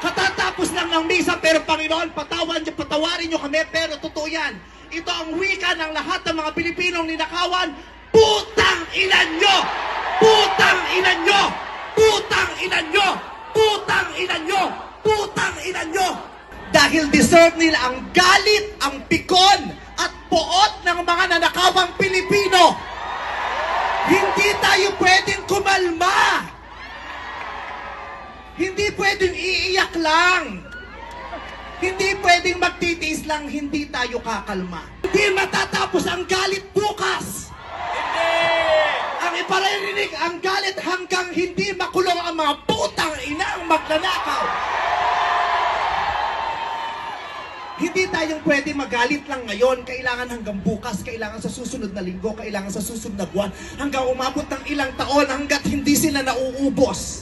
Katatapos lang ng misa, pero Panginoon, patawan niyo, patawarin niyo kami, pero totoo yan. Ito ang wika ng lahat ng mga Pilipinong ninakawan, putang ilan nyo! Putang ilan nyo! Putang ilan nyo! Putang ilan nyo! Putang ilan nyo! Dahil deserve nila ang galit, ang pikon, at poot ng mga nanakawang Pilipino. Hindi tayo pwedeng Hindi pwedeng iiyak lang. Hindi pwedeng magtitiis lang, hindi tayo kakalma. Hindi matatapos ang galit bukas. Ang iparirinig ang galit hanggang hindi makulong ang mga putang inang magnanakaw. Hindi tayong pwede magalit lang ngayon. Kailangan hanggang bukas, kailangan sa susunod na linggo, kailangan sa susunod na buwan, hanggang umabot ng ilang taon hanggat hindi sila nauubos.